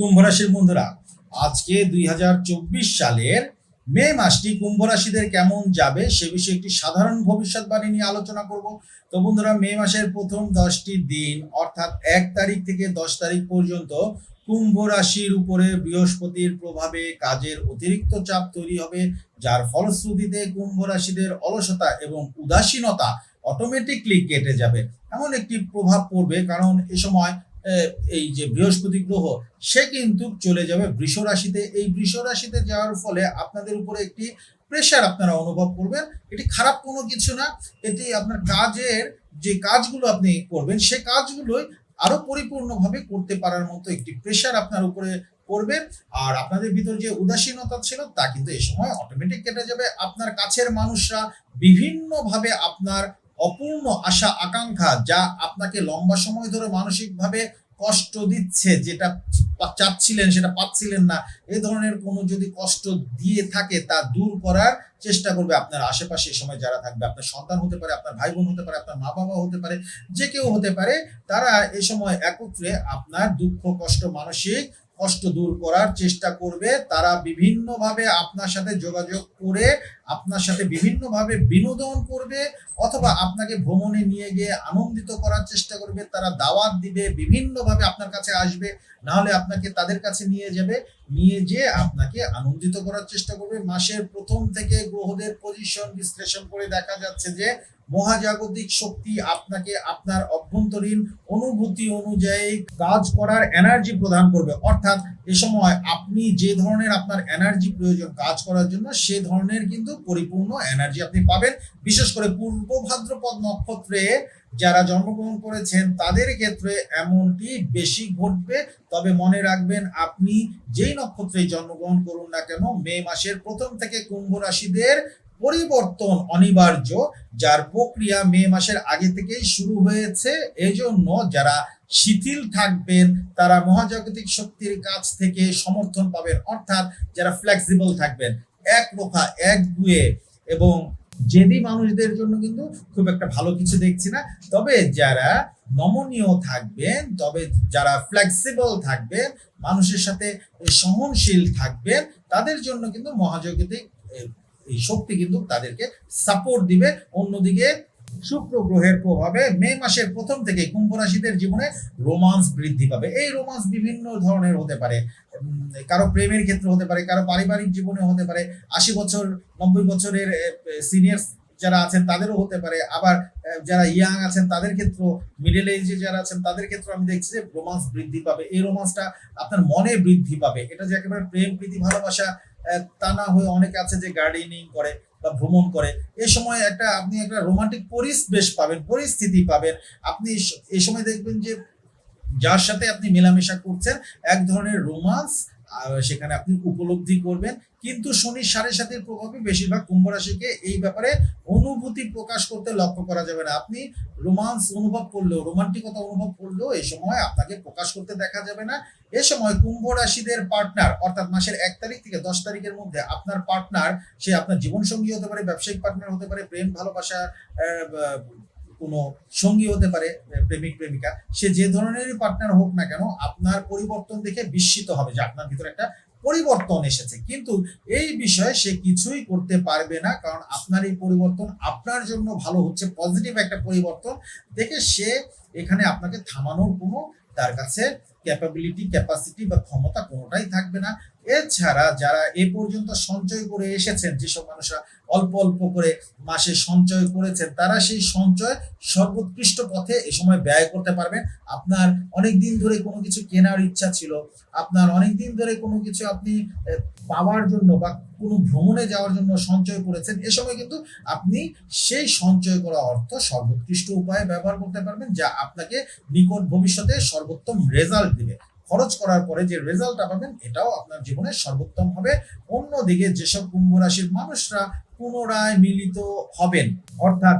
কুম্ভ রাশির বন্ধুরা, আজকে দুই হাজার চব্বিশ সালের মে মাসটি কুম্ভ রাশিদের কেমন যাবে সে বিষয়ে একটি সাধারণ ভবিষ্যৎবাণী নিয়ে আলোচনা করব। তো বন্ধুরা, মে মাসের প্রথম দশটি দিন, অর্থাৎ এক তারিখ থেকে দশ তারিখ পর্যন্ত কুম্ভ রাশির উপরে বৃহস্পতির প্রভাবে কাজের অতিরিক্ত চাপ তৈরি হবে, যার ফলশ্রুতিতে কুম্ভ রাশিদের অলসতা এবং উদাসীনতা অটোমেটিকলি কেটে যাবে। এমন একটি প্রভাব পড়বে, কারণ এ সময় এই যে বৃহস্পতি গ্রহ, সে কিন্তু চলে যাবে বৃষ রাশিতে। এই বৃষ রাশিতে যাওয়ার ফলে আপনাদের উপরে একটি প্রেশার আপনারা অনুভব করবেন। এটি খারাপ কোনো কিছু না। এটি আপনার কাজের যে কাজগুলো আপনি করবেন, সে কাজগুলোই আরও পরিপূর্ণভাবে করতে পারার মতো একটি প্রেশার আপনার উপরে পড়বে আর আপনাদের ভিতর যে উদাসীনতা ছিল, তা কিন্তু এই সময় অটোমেটিক কেটে যাবে। আপনার কাছের মানুষরা বিভিন্নভাবে আপনার অপূর্ণ আশা, আকাঙ্ক্ষা, যা আপনাকে লম্বা সময় ধরে মানসিকভাবে কষ্ট দিচ্ছে, যেটা চাচ্ছিলেন, সেটা পাচ্ছিলেন না, এ ধরনের কোনো যদি কষ্ট দিয়ে থাকে, তা দূর করার চেষ্টা করবে আপনার আশেপাশে সময় যারা থাকবে। আপনার সন্তান হতে পারে, আপনার ভাই বোন হতে পারে, আপনার মা বাবা হতে পারে, যে কেউ হতে পারে, তারা এ সময় একত্রে আপনার দুঃখ, কষ্ট, মানসিক কষ্ট দূর করার চেষ্টা করবে। তারা বিভিন্নভাবে আপনার সাথে যোগাযোগ করে, আপনার সাথে বিভিন্নভাবে বিনোদন করবে অথবা আপনাকে ভ্রমণে নিয়ে গিয়ে আনন্দিত করার চেষ্টা করবে। তারা দাওয়াত দিবে, বিভিন্নভাবে আপনার কাছে আসবে। না হলে আপনাকে তাদের কাছে নিয়ে যাবে। নিয়ে যেয়ে আপনাকে আনন্দিত করার চেষ্টা করবে। মাসের প্রথম থেকে গ্রহদের পজিশন বিশ্লেষণ করে দেখা যাচ্ছে যে মহাজাগতিক শক্তি আপনাকে আপনার অভ্যন্তরীণ অনুভূতি অনুযায়ী কাজ করার এনার্জি প্রদান করবে। অর্থাৎ এ সময় আপনি যে ধরনের আপনার এনার্জি প্রয়োজন কাজ করার জন্য, সে ধরনের কিন্তু পরিপূর্ণ এনার্জি আপনি পাবেন। বিশেষ করে পূর্ব ভাদ্রপদ নক্ষত্রে যারা জন্মগ্রহণ করেছেন, তাদের ক্ষেত্রে এমনটি বেশি ঘটবে। তবে মনে রাখবেন, আপনি যেই নক্ষত্রে জন্মগ্রহণ করুন না কেন, মে মাসের প্রথম থেকে কুম্ভ রাশিদের পরিবর্তন অনিবার্য, যার প্রক্রিয়া মে মাসের আগে থেকেই শুরু হয়েছে। এজন্য যারা শিথিল থাকবেন, তারা মহাজাগতিক শক্তির কাছ থেকে সমর্থন পাবেন, অর্থাৎ যারা ফ্লেক্সিবল থাকবেন, এক রোখা, এক দুয়ে। এবং জেদি মানুষদের জন্য কিন্তু খুব একটা ভালো কিছু দেখছি না। তবে যারা নমনীয় থাকবেন, তবে যারা ফ্লেক্সিবল থাকবেন, মানুষের সাথে সহনশীল থাকবেন, তাদের জন্য কিন্তু মহাজাগতিক এই শক্তি কিন্তু তাদেরকে সাপোর্ট দিবে। অন্যদিকে শুক্র গ্রহের প্রভাবে মে মাসের প্রথম থেকে কুম্ভ রাশিদের জীবনে রোমান্স বৃদ্ধি পাবে। এই রোমান্স বিভিন্ন ধরনের হতে পারে। কারও প্রেমের ক্ষেত্রে হতে পারে, কারও পারিবারিক জীবনে হতে পারে। আশি বছর, নব্বই বছরের সিনিয়র যারা আছেন তাদেরও হতে পারে। আবার যারা ইয়াং আছেন তাদের ক্ষেত্রেও মিডল এজে যারা আছেন তাদের ক্ষেত্রে আমি দেখছি যে রোমান্স বৃদ্ধি পাবে। এই রোমান্সটা আপনার মনে বৃদ্ধি পাবে। এটা যে একেবারে প্রেম, প্রীতি, ভালোবাসা তা না হয়ে অনেকে আছে যে গার্ডেনিং করে বা ভ্রমণ করে। এ সময় একটা, আপনি একটা রোমান্টিক পরিবেশ পাবেন, পরিস্থিতি পাবেন। আপনি এই সময় দেখবেন যে যার সাথে আপনি মেলামেশা করছেন, এক ধরনের রোমান্স সেখানে আপনি উপলব্ধি করবেন। কিন্তু শনির সাড়ে সাতের প্রভাবে বেশিরভাগ কুম্ভ রাশিকে এই ব্যাপারে অনুভূতি প্রকাশ করতে লক্ষ্য করা যাবে না। আপনি রোমান্স অনুভব করলেও, রোমান্টিকতা অনুভব করলেও এই সময় আপনাকে প্রকাশ করতে দেখা যাবে না। এ সময় কুম্ভ রাশিদের পার্টনার অর্থাৎ মাসের এক তারিখ থেকে দশ তারিখের মধ্যে আপনার পার্টনার সে আপনার জীবনসঙ্গী হতে পারে, ব্যবসায়িক পার্টনার হতে পারে, প্রেম, ভালোবাসা কোনো সঙ্গী হতে পারে প্রেমিক, প্রেমিকা, সে যে ধরনেরই পার্টনার হোক না কেন, আপনার পরিবর্তন দেখে বিস্মিত হবে যে আপনার ভিতরে একটা পরিবর্তন এসেছে। কিন্তু এই বিষয়ে সে কিছুই করতে পারবে না, কারণ আপনার এই পরিবর্তন আপনার জন্য ভালো হচ্ছে পজিটিভ একটা পরিবর্তন দেখে সে এখানে আপনাকে থামানোর কোনো তার কাছে ক্যাপাবিলিটি ক্যাপাসিটি বা ক্ষমতা কোনোটাই থাকবে না। এছাড়া যারা এ পর্যন্ত সঞ্চয় করে এসেছেন, যেসব মানুষরা অল্প অল্প করে মাসে সঞ্চয় করেছেন, তারা সেই সঞ্চয় সর্বোৎকৃষ্ট পথে এ সময় ব্যয় করতে পারবেন। আপনার অনেক দিন ধরে কোনো কিছু কেনার ইচ্ছা ছিল, আপনার অনেক দিন ধরে কোনো কিছু আপনি পাওয়ার জন্য বা কোনো ভ্রমণে যাওয়ার জন্য সঞ্চয় করেছেন, এ সময় কিন্তু আপনি সেই সঞ্চয় করা অর্থ সর্বোৎকৃষ্ট উপায়ে ব্যবহার করতে পারবেন, যা আপনাকে নিকট ভবিষ্যতে সর্বোত্তম রেজাল্ট দিবে। খরচ করার পরে যে রেজাল্টটা পাবেন, এটাও আপনার জীবনে সর্বোত্তম হবে। অন্যদিকে যেসব কুম্ভ রাশির মানুষরা পুনরায় মিলিত হবেন। অর্থাৎ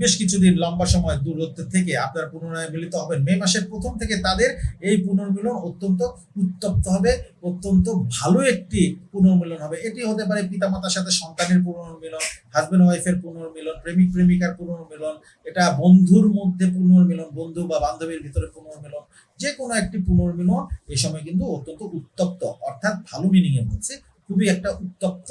বেশ কিছুদিন লম্বা সময় দূরত্ব থেকে আপনারা পুনরায় মিলিত হবেন। মে মাসের প্রথম থেকে তাদের এই পুনর্মিলন অত্যন্ত উত্তপ্ত হবে, অত্যন্ত ভালো একটি পুনর্মিলন হবে। এটি হতে পারে পিতামাতার সাথে সন্তানের পুনর্মিলন হাজব্যান্ড ওয়াইফের পুনর্মিলন, প্রেমিক, প্রেমিকার পুনর্মিলন, এটা বন্ধুর মধ্যে পুনর্মিলন, বন্ধু বা বান্ধবীর ভিতরে পুনর্মিলন যে কোনো একটি পুনর্মিলন এই সময় কিন্তু অত্যন্ত উত্তপ্ত, অর্থাৎ ভালো মিনিং এ বলছে। খুবই একটা উত্তপ্ত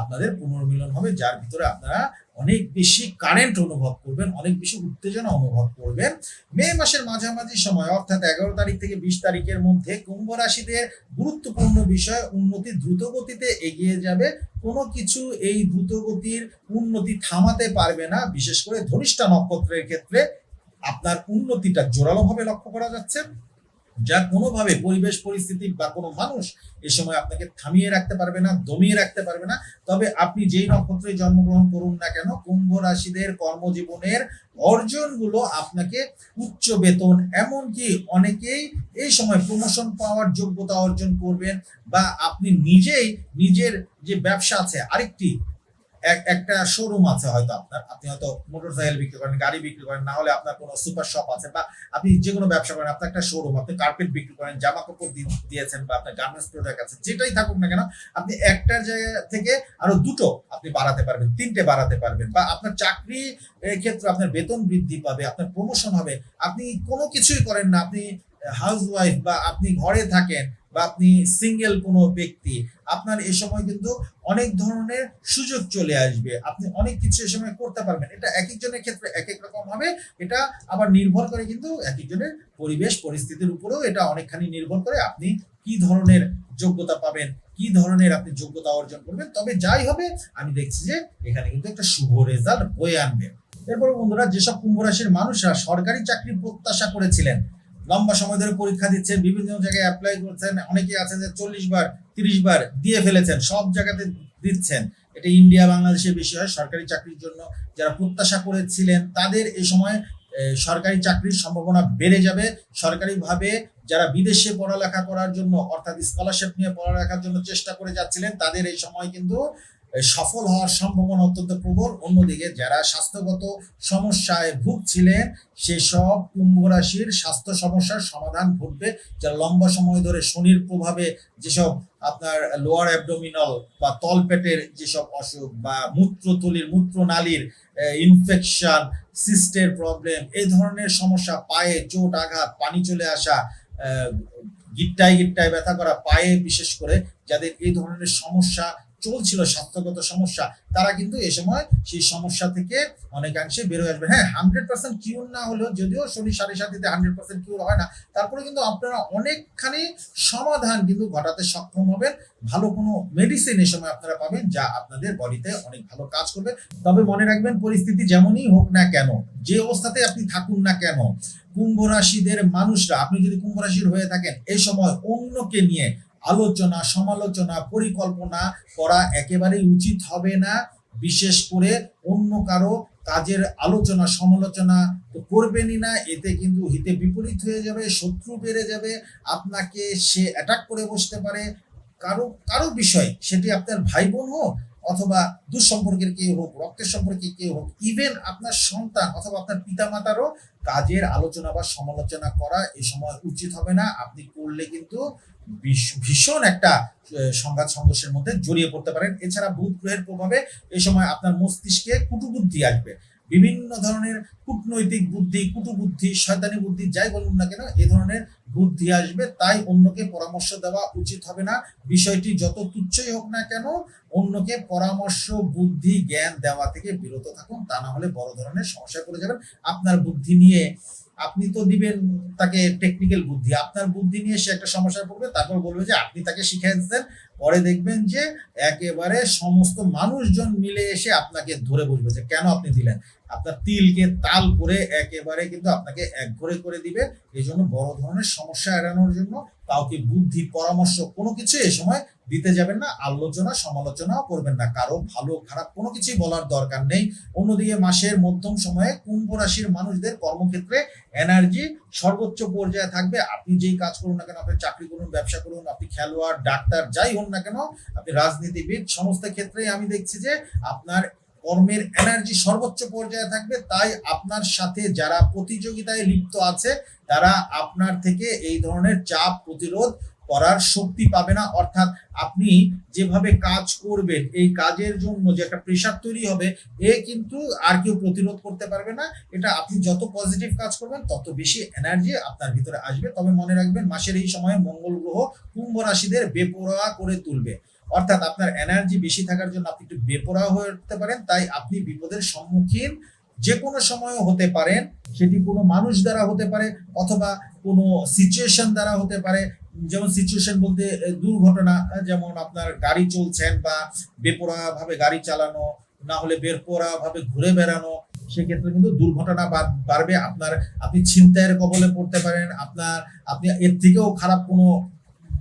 আপনাদের পুনর্মিলন হবে, যার ভিতরে আপনারা অনেক বেশি কারেন্ট অনুভব করবেন, অনেক বেশি উত্তেজনা অনুভব করবেন। মে মাসের মাঝামাঝি সময়, অর্থাৎ এগারো তারিখ থেকে বিশ তারিখের মধ্যে কুম্ভ রাশিদের গুরুত্বপূর্ণ বিষয় উন্নতি দ্রুত গতিতে এগিয়ে যাবে। কোনো কিছু এই দ্রুতগতির উন্নতি থামাতে পারবে না, বিশেষ করে ধনিষ্ঠা নক্ষত্রের ক্ষেত্রে। আপনার উন্নতিটা জোরালোভাবে লক্ষ্য করা যাচ্ছে। যা কোনোভাবে পরিবেশ, পরিস্থিতি বা কোনো মানুষ এ সময় আপনাকে থামিয়ে রাখতে পারবে না, দমিয়ে রাখতে পারবে না। তবে আপনি যেই নক্ষত্রে জন্মগ্রহণ করুন না কেন, কুম্ভ রাশিদের কর্মজীবনের অর্জনগুলো আপনাকে উচ্চ বেতন, এমনকি অনেকেই এই সময় প্রমোশন পাওয়ার যোগ্যতা অর্জন করবেন বা আপনি নিজেই নিজের যে ব্যবসা আছে আরেকটি একটা শোরুম আছে হয়তো আপনার। আপনি হয়তো মোটরসাইকেল বিক্রি করেন, গাড়ি বিক্রি করেন, না হলে আপনার কোনো সুপার শপ আছে বা আপনি যে কোনো ব্যবসা করেন, আপনার একটা শোরুম আপনি কার্পেট বিক্রি করেন জামা কাপড় দিয়েছেন বা আপনার গার্মেন্টস প্রোডাক্ট আছে, যেটাই থাকুক না কেন, আপনি একটার জায়গা থেকে আরও দুটো আপনি বাড়াতে পারবেন, তিনটে বাড়াতে পারবেন বা আপনার চাকরি ক্ষেত্রে আপনার বেতন বৃদ্ধি পাবে, আপনার প্রমোশন হবে। আপনি কোনো কিছুই করেন না, আপনি হাউস ওয়াইফ বা আপনি ঘরে থাকেন বা আপনি সিঙ্গেল কোনো ব্যক্তি, আপনার এ সময় কিন্তু অনেক ধরনের সুযোগ চলে আসবে। আপনি অনেক কিছু এ সময় করতে পারবেন। এটা এক একজনের ক্ষেত্রে এক এক রকম হবে। এটা আবার নির্ভর করে কিন্তু এক একজনের পরিবেশ, পরিস্থিতির উপরেও এটা অনেকখানি নির্ভর করে আপনি কি ধরনের যোগ্যতা পাবেন, কি ধরনের আপনি যোগ্যতা অর্জন করবেন। তবে যাই হবে, আমি দেখছি যে এখানে কিন্তু একটা শুভ রেজাল্ট বয়ে আনবে। এরপর বন্ধুরা, যেসব কুম্ভ রাশির মানুষরা সরকারি চাকরি প্রত্যাশা করেছিলেন লম্বা সময় ধরে পরীক্ষা দিচ্ছেন, বিভিন্ন জায়গায় অ্যাপ্লাই করছেন, অনেকেই আছে যে চল্লিশ বার, তিরিশ বার দিয়ে ফেলেছেন, সব জায়গাতে দিচ্ছেন। এটা ইন্ডিয়া, বাংলাদেশের বেশি হয় সরকারি চাকরির জন্য যারা প্রত্যাশা করেছিলেন, তাদের এই সময় সরকারি চাকরির সম্ভাবনা বেড়ে যাবে। সরকারিভাবে যারা বিদেশে পড়ালেখা করার জন্য, অর্থাৎ স্কলারশিপ নিয়ে পড়ালেখার জন্য চেষ্টা করে যাচ্ছিলেন, তাদের এই সময় কিন্তু সফল হওয়ার সম্ভাবনা অত্যন্ত প্রবল। অন্যদিকে যারা স্বাস্থ্যগত সমস্যায় ভুগছিলেন, সেসব কুম্ভ রাশির স্বাস্থ্য সমস্যার সমাধান ঘটবে। যা লম্বা সময় ধরে শনির প্রভাবে যেসব আপনার লোয়ার অ্যাবডোমিনাল বা তলপেটের যেসব অসুখ বা মূত্রথলির মূত্রনালীর ইনফেকশন সিস্টের প্রবলেম এই ধরনের সমস্যা, পায়ে চোট আঘাত, পানি চলে আসা গিট্টায় গিট্টায় ব্যথা করা, পায়ে বিশেষ করে যাদের এই ধরনের সমস্যা চলছিল স্বাস্থ্যগত সমস্যা, তারা কিন্তু এ সময় সেই সমস্যা থেকে অনেকাংশে বেরোয় আসবে। হ্যাঁ হান্ড্রেড পার্সেন্ট কিউর না হলেও যদিও শনি সাড়ে সাথীতে হান্ড্রেড পার্সেন্ট কিউর হয় না, তারপরে কিন্তু আপনারা অনেকখানি সমাধান কিন্তু ঘটাতে সক্ষম হবেন। ভালো কোনো মেডিসিন এ সময় আপনারা পাবেন যা আপনাদের বডিতে অনেক ভালো কাজ করবে। তবে মনে রাখবেন, পরিস্থিতি যেমনই হোক না কেন, যে অবস্থাতে আপনি থাকুন না কেন, কুম্ভ রাশিদের মানুষরা, আপনি যদি কুম্ভ রাশির হয়ে থাকেন, এই সময় অন্যকে নিয়ে আলোচনা, সমালোচনা, পরিকল্পনা করা একেবারেই উচিত হবে না। বিশেষ করে অন্য কারও কাজের আলোচনা, সমালোচনা তো করবেনই না। এতে কিন্তু হিতে বিপরীত হয়ে যাবে, শত্রু বেড়ে যাবে। আপনাকে সে অ্যাটাক করে বসতে পারে। কারও কারও বিষয়, সেটি আপনার ভাই বোন হোক অথবা দুঃসম্পর্কের কেউ হোক, রক্তের সম্পর্কে কেউ হোক ইভেন আপনার সন্তান অথবা আপনার পিতা মাতারও কাজের আলোচনা বা সমালোচনা করা এ সময় উচিত হবে না। আপনি করলে কিন্তু ভীষণ একটা সংঘাত সংঘর্ষের মধ্যে জড়িয়ে পড়তে পারেন। এছাড়া বুধ গ্রহের প্রভাবে এই সময় আপনার মস্তিষ্কে কুটুবুদ্ধি আসবে। বিভিন্ন ধরনের কূটনৈতিক বুদ্ধি, কুটুবুদ্ধি, শয়তানি বুদ্ধি, যাই বলুন না কেন, এ ধরনের বুদ্ধি আসবে। তাই অন্যকে পরামর্শ দেওয়া উচিত হবে না। বিষয়টি যত তুচ্ছই হোক না কেন, অন্যকে পরামর্শ, বুদ্ধি, জ্ঞান দেওয়া থেকে বিরত থাকুন। তা না হলে বড় ধরনের সমস্যায় পড়ে যাবেন। আপনার বুদ্ধি নিয়ে আপনি তো দিবেন তাকে টেকনিক্যাল বুদ্ধি। আপনার বুদ্ধি নিয়ে সে একটা সমস্যায় পড়বে, তারপর বলবে যে আপনি তাকে শিখিয়ে দিচ্ছেন। পরে দেখবেন যে একেবারে সমস্ত মানুষজন মিলে এসে আপনাকে ধরে বসবে যে কেন আপনি দিলেন? আপনার তিলকে তাল করে একেবারে কিন্তু আপনাকে এক ঘরে করে দিবে। এই জন্য বড় ধরনের সমস্যা এড়ানোর জন্য কাউকে বুদ্ধি, পরামর্শ কোনো কিছু এই সময় দিতে যাবেন না, আলোচনা, সমালোচনাও করবেন না। কারও ভালো, খারাপ কোনো কিছুই বলার দরকার নেই। অন্যদিকে মাসের মধ্যম সময়ে কুম্ভ রাশির মানুষদের কর্মক্ষেত্রে এনার্জি সর্বোচ্চ পর্যায়ে থাকবে। আপনি যেই কাজ করুন না কেন, আপনি চাকরি করুন, ব্যবসা করুন, আপনি খেলোয়াড়, ডাক্তার, যাই হন না কেন, আপনি রাজনীতিবিদ, সমস্ত ক্ষেত্রেই আমি দেখছি যে আপনার কর্মের এনার্জি সর্বোচ্চ পর্যায়ে থাকবে। তাই আপনার সাথে যারা প্রতিযোগিতায় লিপ্ত আছে, তারা আপনার থেকে এই ধরনের চাপ প্রতিরোধ করার শক্তি পাবে না। অর্থাৎ আপনি যেভাবে কাজ করবেন, এই কাজের জন্য যে একটা প্রেশার তৈরি হবে, এ কিন্তু আর কেউ প্রতিরোধ করতে পারবে না। এটা আপনি যত পজিটিভ কাজ করবেন, তত বেশি এনার্জি আপনার ভিতরে আসবে। তবে মনে রাখবেন, মাসের এই সময়ে মঙ্গল গ্রহ কুম্ভ রাশিদের বেপরোয়া করে তুলবে। অর্থাৎ আপনার এনার্জি বেশি থাকার জন্য আপনি একটু বেপরোয়া হয়ে উঠতে পারেন, তাই আপনি বিপদের সম্মুখীন যে কোনো সময় হতে পারেন। সেটি কোনো মানুষ দ্বারা হতে পারে অথবা কোনো সিচুয়েশন দ্বারা হতে পারে। যেমন সিচুয়েশন বলতে দুর্ঘটনা যেমন আপনার গাড়ি চলছেন বা বেপরোয়া ভাবে গাড়ি চালানো, না হলে বেপরোয়া ভাবে ঘুরে বেড়ানো, সেক্ষেত্রে কিন্তু দুর্ঘটনা বাড়- বাড়বে। আপনার, আপনি ছিনতাইয়ের কবলে পড়তে পারেন। আপনার, আপনি, এর থেকেও খারাপ কোনো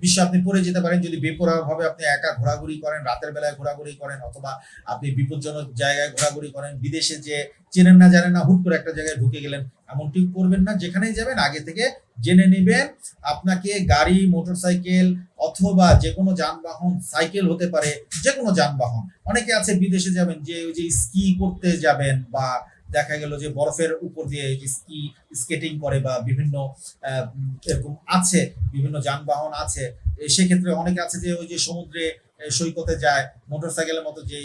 বিষয় আপনি পড়ে যেতে পারেন, যদি বেপরোয়া ভাবে আপনি একা ঘোরাঘুরি করেন, রাতের বেলায় ঘোরাঘুরি করেন, অথবা আপনি বিপজ্জনক জায়গায় ঘোরাঘুরি করেন, বিদেশে যে চেনেন না জানেন না, হুট করে একটা জায়গায় ঢুকে গেলেন এমনটি করবেন না। যেখানেই যাবেন, আগে থেকে জেনে নেবেন, আপনাকে গাড়ি, মোটরসাইকেল অথবা যে কোনো যানবাহন, সাইকেল হতে পারে যে কোনো যানবাহন। অনেকে আছে বিদেশে যাবেন, যে ওই যে স্কি করতে যাবেন বা দেখা গেল যে বরফের উপর দিয়ে স্কি, স্কেটিং করে বা বিভিন্ন এরকম আছে, বিভিন্ন যানবাহন আছে সেক্ষেত্রে অনেকে আছে যে ওই যে সমুদ্রে সৈকতে যায়, মোটরসাইকেলের মতো যে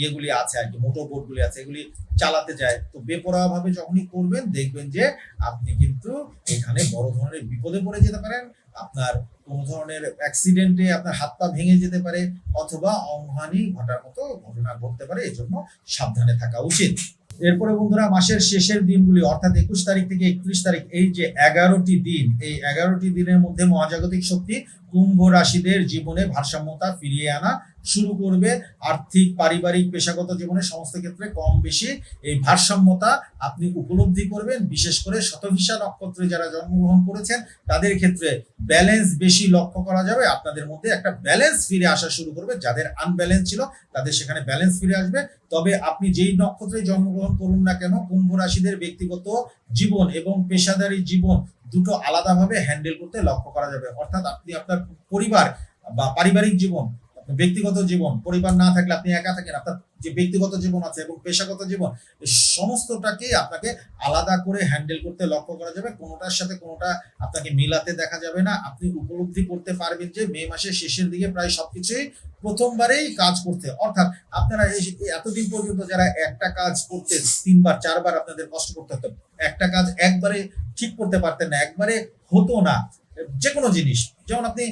ইয়েগুলি আছে আর কি মোটর বোট গুলি আছে, এগুলি চালাতে যায়। তো বেপরোয়া ভাবে যখনই করবেন, দেখবেন যে আপনি কিন্তু এখানে বড় ধরনের বিপদে পড়ে যেতে পারেন, আপনার কোনো ধরনের অ্যাক্সিডেন্টে আপনার হাত পা ভেঙে যেতে পারে, অথবা অঙ্গহানি ঘটার মতো ঘটনা ঘটতে পারে, এজন্য সাবধানে থাকা উচিত। এরপরে বন্ধুরা, মাসের শেষের দিনগুলি, অর্থাৎ একুশ তারিখ থেকে একত্রিশ তারিখ, এই যে এগারোটি দিন, এই এগারোটি দিনের মধ্যে মহাজাগতিক শক্তি কুম্ভ রাশিদের জীবনে ভারসাম্যতা ফিরিয়ে আনা শুরু করবে। আর্থিক, পারিবারিক, পেশাগত জীবনে সমস্ত ক্ষেত্রে কম বেশি এই ভারসাম্যতা আপনি উপলব্ধি করবেন। বিশেষ করে শতভিসা নক্ষত্রে যারা জন্মগ্রহণ করেছেন, তাদের ক্ষেত্রে ব্যালেন্স বেশি লক্ষ্য করা যাবে। আপনাদের মধ্যে একটা ব্যালেন্স ফিরে আসা শুরু করবে। যাদের আনব্যালেন্স ছিল, তাদের সেখানে ব্যালেন্স ফিরে আসবে। তবে আপনি যেই নক্ষত্রে জন্মগ্রহণ করুন না কেন, কুম্ভ রাশিদের ব্যক্তিগত জীবন এবং পেশাদারী জীবন দুটো আলাদাভাবে হ্যান্ডেল করতে লক্ষ্য করা যাবে। অর্থাৎ আপনি আপনার পরিবার বা পারিবারিক জীবন ব্যক্তিগত জীবন, পরিবার না থাকলে আপনি একা থাকেন আপনার যে ব্যক্তিগত জীবন আছে এবং পেশাগত জীবন, এই সমস্তটাকেই আপনাকে আলাদা করে হ্যান্ডেল করতে লক্ষ্য করা যাবে। কোনোটার সাথে কোনোটা আপনাকে মিলাতে দেখা যাবে না। আপনি উপলব্ধি করতে পারবেন যে মে মাসের শেষের দিকে প্রায় সবকিছুই প্রথমবারেই কাজ করতে। অর্থাৎ আপনারা এই এতদিন পর্যন্ত যারা একটা কাজ করতে তিনবার, চারবার আপনাদের কষ্ট করতে হতো। একটা কাজ একবারে ঠিক করতে পারতেন না, একবারে হতো না। যে কোনো জিনিস, যেমন আপনি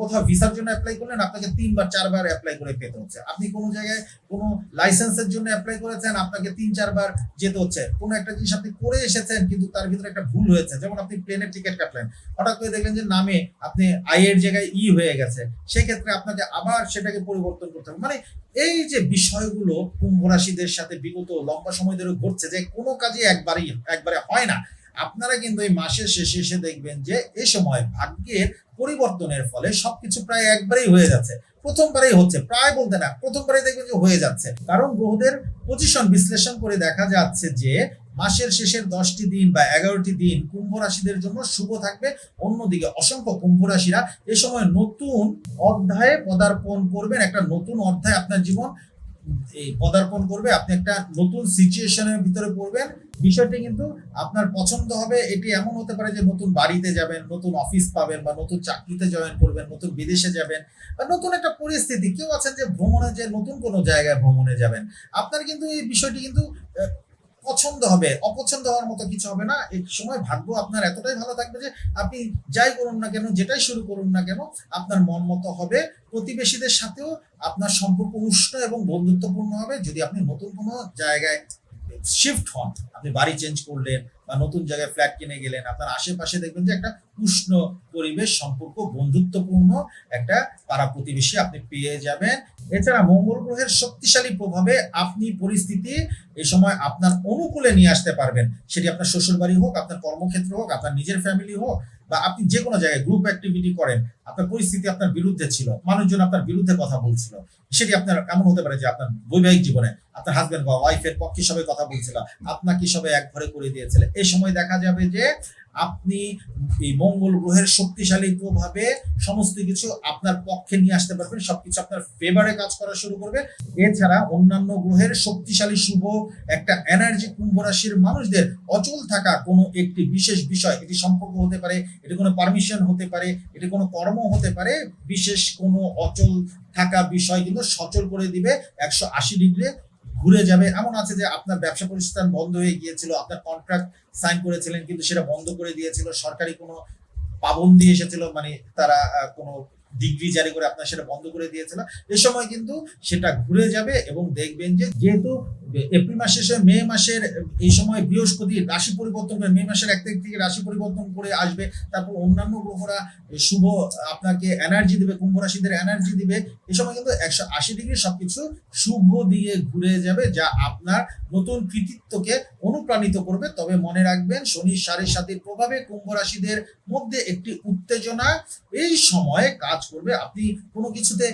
কোথাও ভিসার জন্য অ্যাপ্লাই করলেন, আপনাকে তিনবার, চারবার অ্যাপ্লাই করে পেতে হচ্ছে। আপনি কোনো জায়গায় কোনো লাইসেন্সের জন্য অ্যাপ্লাই করেছেন, আপনাকে তিন চারবার যেতে হচ্ছে। কোনো একটা জিনিস আপনি করে এসেছেন, কিন্তু তার ভিতরে একটা ভুল হয়েছে। যেমন আপনি প্লেনের টিকিট কাটলেন, হঠাৎ করে দেখলেন যে নামে আপনি আই এর জায়গায় ই হয়ে গেছে। সেক্ষেত্রে আপনাকে আবার সেটাকে পরিবর্তন করতে হবে। মানে এই যে বিষয়গুলো কুম্ভ রাশিদের সাথে বিগত লম্বা সময় ধরে ঘটছে, যে কোনো কাজে একবারই, একবারে হয় না। আপনারা কিন্তু এই মাসের শেষে এসে দেখবেন যে এই সময় ভাগ্যের পরিবর্তনের ফলে সবকিছু প্রায় একবারেই হয়ে যাচ্ছে। প্রথমবারেই হচ্ছে, প্রায় বলতে না, প্রথমবারেই দেখবেন যে হয়ে যাচ্ছে। কারণ গ্রহদের পজিশন বিশ্লেষণ করে দেখা যাচ্ছে যে মাসের শেষের দশটি দিন বা এগারোটি দিন কুম্ভ রাশিদের জন্য শুভ থাকবে। অন্যদিকে অসংখ্য কুম্ভ রাশিরা এ সময় নতুন অধ্যায়ে পদার্পণ করবেন। একটা নতুন অধ্যায় আপনার জীবন এই পদার্পণ করবে, আপনি একটা নতুন সিচুয়েশনের ভিতরে পড়বেন। বিষয়টি কিন্তু আপনার পছন্দ হবে, এটি এমন হতে পারে যে নতুন বাড়িতে যাবেন, নতুন অফিস পাবেন বা নতুন চাকরিতে জয়েন করবেন, নতুন বিদেশে যাবেন বা নতুন একটা পরিস্থিতি। কেউ আছেন যে ভ্রমণে যে নতুন কোনো জায়গায় ভ্রমণে যাবেন। আপনার কিন্তু এই বিষয়টি কিন্তু পছন্দ হবে, অপছন্দ হওয়ার মতো কিছু হবে না। এক সময় ভাগ্য আপনার এতটাই ভালো থাকবে যে আপনি যাই করুন না কেন, যেটাই শুরু করুন না কেন, আপনার মন মতো হবে। প্রতিবেশীদের সাথেও আপনার সম্পর্ক উষ্ণ এবং বন্ধুত্বপূর্ণ হবে। যদি আপনি নতুন কোনো জায়গায় শিফট হন। আপনি বাড়ি চেঞ্জ করলেন বা নতুন জায়গায় ফ্ল্যাট কিনে গেলেন, আপনার আশেপাশে দেখবেন যে একটা উষ্ণ পরিবেশ, সম্পর্ক, বন্ধুত্বপূর্ণ একটা পাড়া প্রতিবেশী আপনি পেয়ে যাবেন। এছাড়া মঙ্গল গ্রহের শক্তিশালী প্রভাবে আপনি পরিস্থিতি এই সময় আপনার অনুকূলে নিয়ে আসতে পারবেন। সেটি আপনার শ্বশুর বাড়ি হোক, আপনার কর্মক্ষেত্র হোক, আপনার নিজের ফ্যামিলি হোক, বা আপনি যে কোনো জায়গায় গ্রুপ অ্যাক্টিভিটি করেন, আপনার পরিস্থিতি আপনার বিরুদ্ধে ছিল, মানুষজন আপনার বিরুদ্ধে কথা বলছিল। সেটি আপনার এমন হতে পারে যে আপনার বৈবাহিক জীবনে আপনার হাজবেন্ড বা ওয়াইফের পক্ষে সবাই কথা বলছিল, আপনাকে সবাই এক ঘরে করে দিয়েছিল। এই সময় দেখা যাবে যে আপনি এই মঙ্গল গ্রহের শক্তিশালী প্রভাবে সমস্ত কিছু আপনার পক্ষে নিয়ে আসতে পারবেন, সবকিছু আপনার ফেভারে কাজ করা শুরু করবে। এছাড়া অন্যান্য গ্রহের শক্তিশালী শুভ একটা এনার্জি কুম্ভ রাশির মানুষদের অচল থাকা কোনো একটি বিশেষ বিষয়, এটি সম্পর্ক হতে পারে, এটি কোনো পারমিশন হতে পারে, এটি কোনো কর্ম হতে পারে, বিশেষ কোনো অচল থাকা বিষয় কিন্তু সচল করে দিবে একশো আশি ডিগ্রি ঘুরে যাবে। এমন আছে যে আপনার ব্যবসা প্রতিষ্ঠান বন্ধ হয়ে গিয়েছিল, আপনার কন্ট্রাক্ট সাইন করেছিলেন, কিন্তু সেটা বন্ধ করে দিয়েছিল, সরকারি কোনো পাবন্দি এসেছিল মানে তারা কোনো ডিগ্রি জারি করে আপনার সেটা বন্ধ করে দিয়েছিল এই সময় কিন্তু সেটা ঘুরে যাবে এবং দেখবেন যে যেহেতু এপ্রিল মাস শেষে মে মাসের, এই সময় বৃহস্পতি রাশি পরিবর্তন করে মে মাসের এক তারিখ থেকে রাশি পরিবর্তন করে আসবে, তারপর অন্যান্য গ্রহরা শুভ, আপনাকে এনার্জি দিবে, কুম্ভ রাশিদের এনার্জি দিবে এই সময় কিন্তু একশো আশি ডিগ্রি সবকিছু শুভ দিয়ে ঘুরে যাবে, যা আপনার নতুন কৃতিত্বকে অনুপ্রাণিত করবে। তবে মনে রাখবেন শনির সাড়ে সাতির প্রভাবে কুম্ভ রাশিদের মধ্যে একটি উত্তেজনা, এই সময়ে কাজ করবে, আপনি কোনো কিছুতে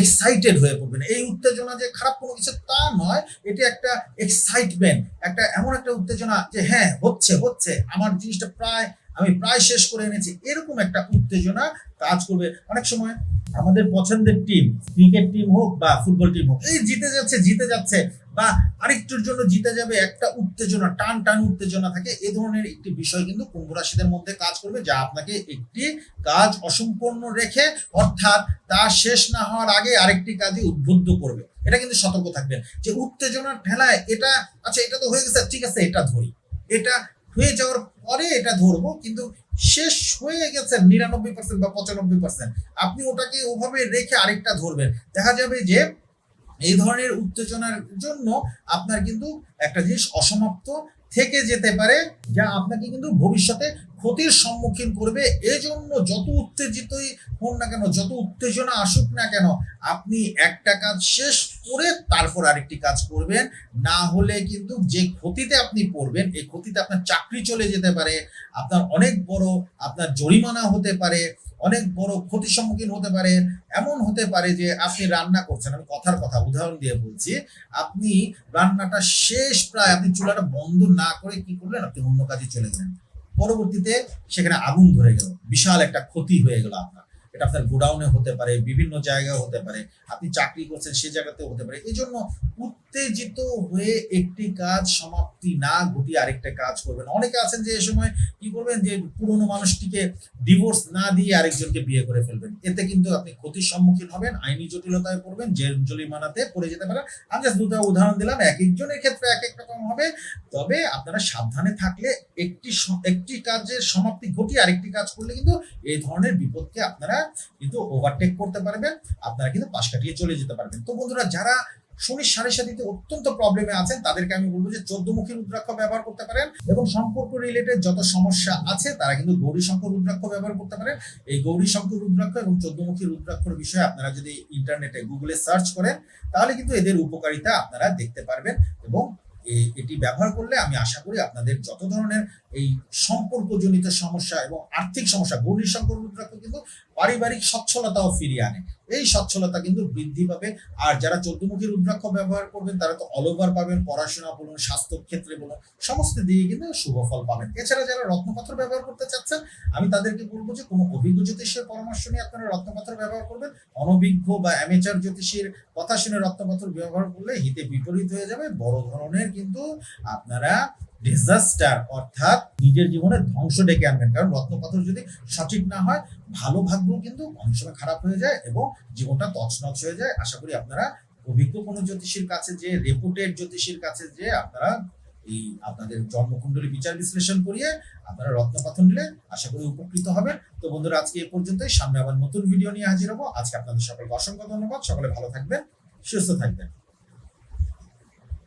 এক্সাইটেড হয়ে পড়বেন এই উত্তেজনা যে খারাপ কোনো কিছু তা নয়, এটি একটা এক্সাইটমেন্ট একটা এমন একটা উত্তেজনা যে হ্যাঁ হচ্ছে হচ্ছে, আমার জিনিসটা প্রায়, আমি প্রায় শেষ করে এনেছি। এরকম একটা উত্তেজনা কাজ করবে। অনেক সময় আমাদের পছন্দের টিম ক্রিকেট টিম হোক বা ফুটবল টিম হোক, এই জিতে যাচ্ছে জিতে যাচ্ছে বা আরেকটুর জন্য জিতে যাবে একটা উত্তেজনা, টান টান উত্তেজনা থাকে, এ ধরনের একটি বিষয় কিন্তু কুম্ভ রাশিদের মধ্যে কাজ করবে, যা আপনাকে একটি কাজ অসম্পূর্ণ রেখে, অর্থাৎ তা শেষ না হওয়ার আগে আরেকটি কাজে উদ্বুদ্ধ করবে। এটা কিন্তু সতর্ক থাকবেন যে উত্তেজনার ঠেলায় এটা আচ্ছা এটা তো হয়ে গেছে, ঠিক আছে, এটা ধরি। এটা হয়ে যাওয়ার পরে এটা ধরবো, কিন্তু শেষ হয়ে গেছে নিরানব্বই পার্সেন্ট বা পঁচানব্বই পার্সেন্ট আপনি ওটাকে ওভাবে রেখে আরেকটা ধরবেন। দেখা যাবে যে এই ধরনের উত্তেজনার জন্য আপনার কিন্তু একটা জিনিস অসমাপ্ত থেকে যেতে পারে, যা আপনাকে কিন্তু ভবিষ্যতে ক্ষতির সম্মুখীন করবে। এজন্য যত উত্তেজিতই হন না কেন, যত উত্তেজনা আসুক না কেন, আপনি একটা কাজ শেষ করে তারপর আরেকটি কাজ করবেন। না হলে কিন্তু যে ক্ষতিতে আপনি পড়বেন, এই ক্ষতিতে আপনার চাকরি চলে যেতে পারে, আপনার অনেক বড় আপনার জরিমানা হতে পারে অনেক বড় ক্ষতির সম্মুখীন হতে পারে, এমন হতে পারে যে আপনি রান্না করছেন। আমি কথার কথা, উদাহরণ দিয়ে বলছি, আপনি রান্নাটা শেষ প্রায়, আপনি চুলাটা বন্ধ না করে কি করলেন? আপনি অন্য কাজে চলে গেলেন। পরবর্তীতে সেখানে আগুন ধরে গেল। বিশাল একটা ক্ষতি হয়ে গেল আপনার। এটা আপনার গোডাউনে হতে পারে, বিভিন্ন জায়গায় হতে পারে। আপনি চাকরি করছেন, সে জায়গাতেও হতে পারে। এই জন্য উত্তেজিত হয়ে একটি কাজ সমাপ্তি না ঘটিয়ে আরেকটা কাজ করবেন। অনেকে আছেন যে এই সময় কি করবেন যে পুরনো মানুষটিকে ডিভোর্স না দিয়ে আরেকজনকে বিয়ে করে ফেলবেন। এতে কিন্তু আপনি ক্ষতির সম্মুখীন হবেন, আইনি জটিলতায় পড়বেন যে জরিমানাতে পড়ে যেতে পারেন। আমি জাস্ট দুটো উদাহরণ দিলাম, এক একজনের ক্ষেত্রে এক এক রকম হবে। তবে আপনারা সাবধানে থাকলে একটি একটি কাজের সমাপ্তি ঘটিয়ে আরেকটি কাজ করলে কিন্তু এই ধরনের বিপদকে আপনারা কিন্তু ওভারটেক করতে পারবেন। আপনারা কিন্তু পাশ কাটিয়ে চলে যেতে পারবেন। তো বন্ধুরা, যারা শনির সাড়ে সাথীতে অত্যন্ত প্রবলেমে আছেন। তাদেরকে আমি বলব যে চোদ্দমুখী রুদ্রাক্ষ ব্যবহার করতে পারেন এবং সম্পর্ক রিলেটেড যত সমস্যা আছে, তারা কিন্তু গৌরী শঙ্কর রুদ্রাক্ষ ব্যবহার করতে পারেন। এই গৌরী শঙ্কর রুদ্রাক্ষ এবং চোদ্দমুখী রুদ্রাক্ষর বিষয়ে আপনারা যদি ইন্টারনেটে গুগলে সার্চ করেন, তাহলে কিন্তু এদের উপকারিতা আপনারা দেখতে পারবেন এবং এটি ব্যবহার করলে আমি আশা করি আপনাদের যত ধরনের এই সম্পর্কজনিত সমস্যা এবং আর্থিক সমস্যা গৌরী শঙ্কর রুদ্রাক্ষ কিন্তু পারিবারিক সচ্ছলতাও ফিরিয়ে আনে। এই সচ্ছলতা কিন্তু বৃদ্ধি পাবে। আর যারা চোদ্দমুখী রুদ্রাক্ষ ব্যবহার করবেন, তারা তো অল ওভার পাবেন, পড়াশোনা বলুন স্বাস্থ্য ক্ষেত্রে বলুন, সমস্ত দিকে কিন্তু শুভ ফল পাবেন। এছাড়া যারা রত্নপাথর ব্যবহার করতে চাচ্ছেন, আমি তাদেরকে বলব যে কোনো অভিজ্ঞ জ্যোতিষের পরামর্শ নিয়ে আপনারা রত্নপাথর ব্যবহার করবেন। অনভিজ্ঞ বা অ্যামেচার জ্যোতিষীর কথা শুনে রত্নপাথর ব্যবহার করলে হিতে বিপরীত হয়ে যাবে। বড় ধরনের কিন্তু আপনারা ডিজাস্টার অর্থাৎ নিজের জীবনে ধ্বংস ডেকে আনবেন। কারণ রত্নপাথর যদি সঠিক না হয়, ভালো ভাগ্য কিন্তু অনেক সময় খারাপ হয়ে যায় এবং জীবনটা তছনছ হয়ে যায়। আশা করি আপনারা অভিজ্ঞ কোনো জ্যোতিষীর কাছে যে রেপুটেড জ্যোতিষীর কাছে যে আপনারা এই আপনাদের জন্মকুণ্ডলী বিচার বিশ্লেষণ করিয়ে আপনারা রত্নপাথর নিলে আশা করি উপকৃত হবেন। তো বন্ধুরা, আজকে এ পর্যন্তই। সামনে আবার নতুন ভিডিও নিয়ে হাজির হব। আজকে আপনাদের সকলকে অসংখ্য ধন্যবাদ। সকলে ভালো থাকবেন, সুস্থ থাকবেন।